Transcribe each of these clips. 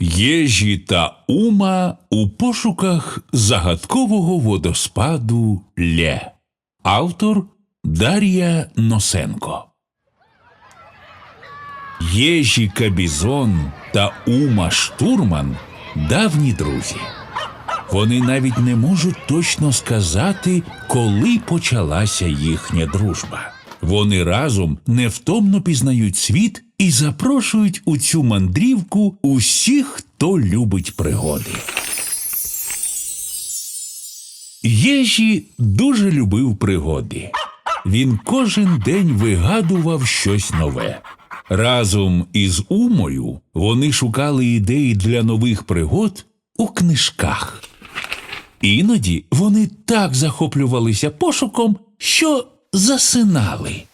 Єжі та Ума у пошуках загадкового водоспаду Лє. Автор Дар'я Носенко. Єжі Кабізон та Ума Штурман давні друзі. Вони навіть не можуть точно сказати, коли почалася їхня дружба. Вони разом невтомно пізнають світ і запрошують у цю мандрівку усіх, хто любить пригоди. Єжі дуже любив пригоди. Він кожен день вигадував щось нове. Разом із Умою вони шукали ідеї для нових пригод у книжках. Іноді вони так захоплювалися пошуком, що засинали.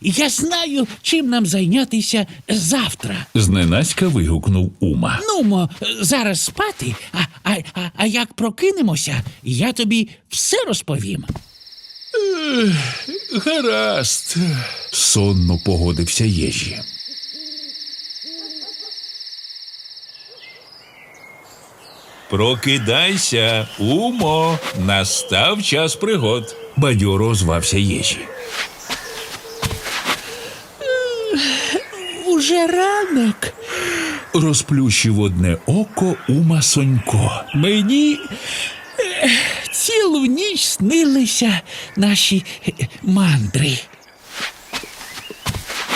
Я знаю, чим нам зайнятися завтра. Зненацька вигукнув Ума. Нумо, зараз спати, а, а, а, а як прокинемося, я тобі все розповім. Гаразд. сонно погодився Єжі. Прокидайся, Умо, настав час пригод. Бадьоро озвався Єжі. Уже ранок. Розплющив одне око Ума Сонько. Мені е, цілу ніч снилися наші е, мандри.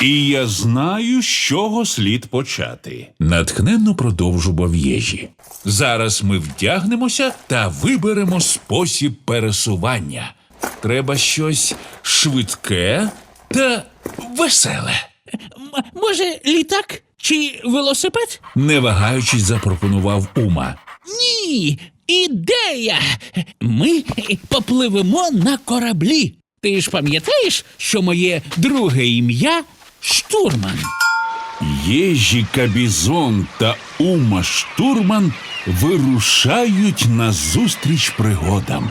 І я знаю, з чого слід почати. Натхненно продовжував Єжі. Зараз ми вдягнемося та виберемо спосіб пересування. Треба щось швидке та веселе. М- може, літак чи велосипед? Не вагаючись, запропонував Ума. Ні, ідея. Ми попливемо на кораблі. Ти ж пам'ятаєш, що моє друге ім'я штурман. Єжі Кабізон та Ума Штурман вирушають на зустріч пригодам.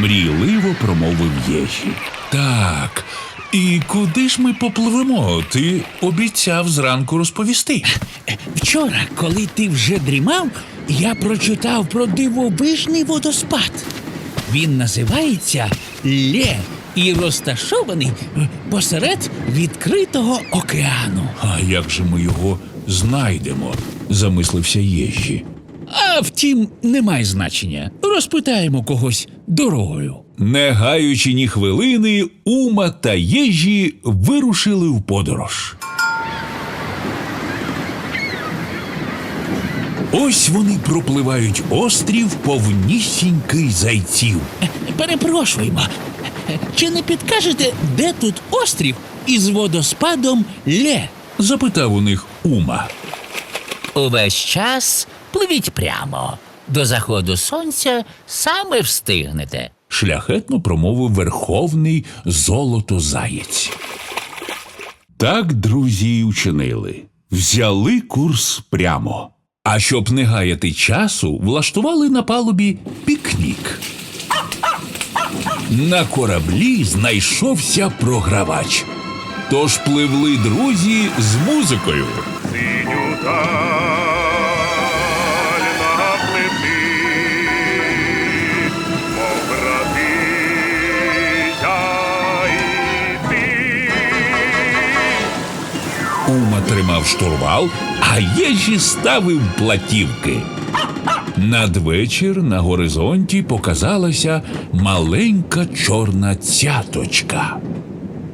Мрійливо промовив Єжі. Так. І куди ж ми попливемо? Ти обіцяв зранку розповісти. Вчора, коли ти вже дрімав, я прочитав про дивовижний водоспад. Він називається Лє і розташований посеред відкритого океану. А як же ми його знайдемо? замислився Єжі. А втім, немає значення. Розпитаємо когось дорогою. Не гаючи ні хвилини, Ума та Єжі вирушили в подорож. Ось вони пропливають острів повнісінький зайців. Перепрошуємо. Чи не підкажете, де тут острів із водоспадом Лє? Запитав у них Ума. Увесь час пливіть прямо. До заходу сонця саме встигнете. Шляхетно промовив верховний золото-заєць. Так друзі й учинили. Взяли курс прямо. А щоб не гаяти часу, влаштували на палубі пікнік. На кораблі знайшовся програвач. Тож пливли друзі з музикою. Синю штурвал, а Єжі ставив платівки. Надвечір на горизонті показалася маленька чорна цяточка.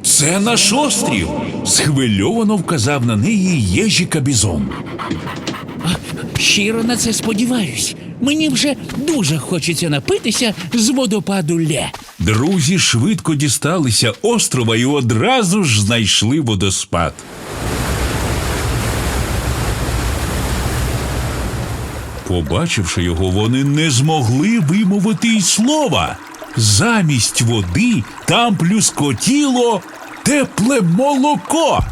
Це наш острів. схвильовано вказав на неї Єжі Кабізон. Щиро на це сподіваюсь. Мені вже дуже хочеться напитися з водопаду Лє. Друзі швидко дісталися острова і одразу ж знайшли водоспад. Побачивши його, вони не змогли вимовити й слова. Замість води там плюскотіло тепле молоко.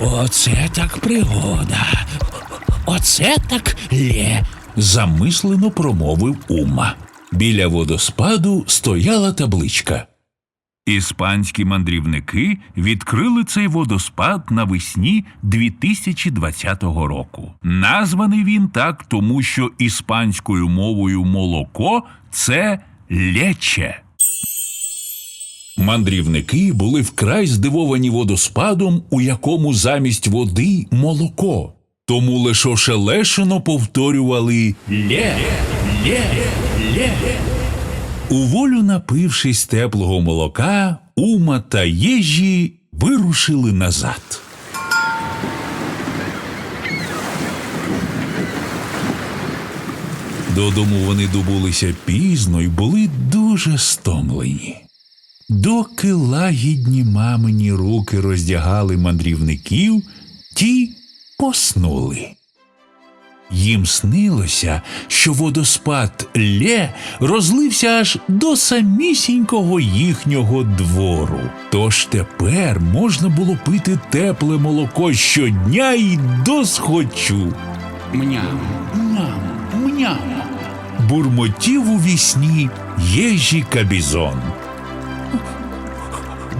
Оце так пригода. Оце так Лє. Замислено промовив Ума. Біля водоспаду стояла табличка Іспанські мандрівники відкрили цей водоспад навесні 2020 року. Названий він так, тому що іспанською мовою молоко це лече. Мандрівники були вкрай здивовані водоспадом, у якому замість води молоко. Тому лише ошелешено повторювали лє, лє, лє. У волю напившись теплого молока, ума та єжі вирушили назад. Додому вони добулися пізно і були дуже стомлені. Доки лагідні мамині руки роздягали мандрівників, ті поснули. Їм снилося, що водоспад Лє розлився аж до самісінького їхнього двору. Тож тепер можна було пити тепле молоко щодня і досхочу. Мням, мням, мням. Бурмотів у вісні єжі кабізон.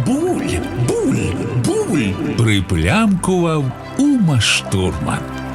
Буль, буль, буль. Приплямкував ума штурман.